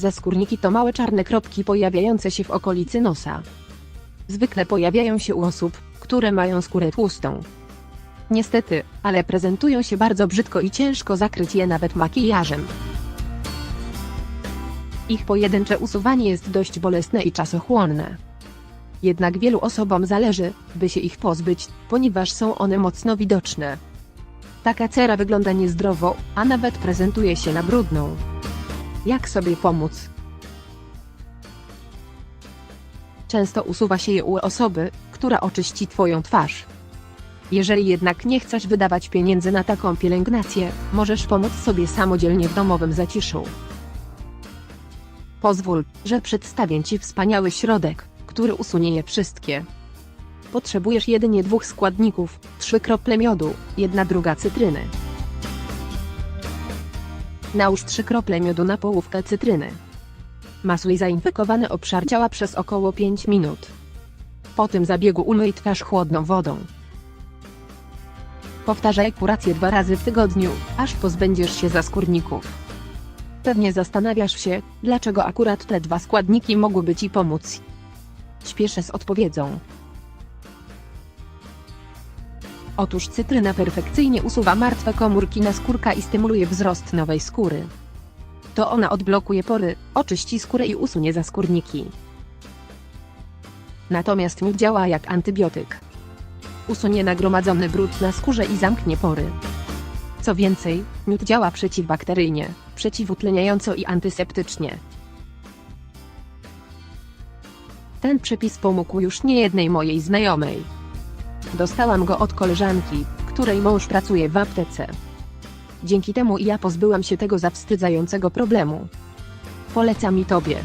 Zaskórniki to małe czarne kropki pojawiające się w okolicy nosa. Zwykle pojawiają się u osób, które mają skórę tłustą. Niestety, ale prezentują się bardzo brzydko i ciężko zakryć je nawet makijażem. Ich pojedyncze usuwanie jest dość bolesne i czasochłonne. Jednak wielu osobom zależy, by się ich pozbyć, ponieważ są one mocno widoczne. Taka cera wygląda niezdrowo, a nawet prezentuje się na brudną. Jak sobie pomóc? Często usuwa się je u osoby, która oczyści Twoją twarz. Jeżeli jednak nie chcesz wydawać pieniędzy na taką pielęgnację, możesz pomóc sobie samodzielnie w domowym zaciszu. Pozwól, że przedstawię Ci wspaniały środek, który usunie je wszystkie. Potrzebujesz jedynie dwóch składników, trzy krople miodu, jedna druga cytryny. Nałóż trzy krople miodu na połówkę cytryny. Masuj zainfekowany obszar ciała przez około 5 minut. Po tym zabiegu umyj twarz chłodną wodą. Powtarzaj kurację dwa razy w tygodniu, aż pozbędziesz się zaskórników. Pewnie zastanawiasz się, dlaczego akurat te dwa składniki mogłyby Ci pomóc. Śpieszę z odpowiedzią. Otóż cytryna perfekcyjnie usuwa martwe komórki naskórka i stymuluje wzrost nowej skóry. To ona odblokuje pory, oczyści skórę i usunie zaskórniki. Natomiast miód działa jak antybiotyk. Usunie nagromadzony brud na skórze i zamknie pory. Co więcej, miód działa przeciwbakteryjnie, przeciwutleniająco i antyseptycznie. Ten przepis pomógł już niejednej mojej znajomej. Dostałam go od koleżanki, której mąż pracuje w aptece. Dzięki temu ja pozbyłam się tego zawstydzającego problemu. Polecam i tobie.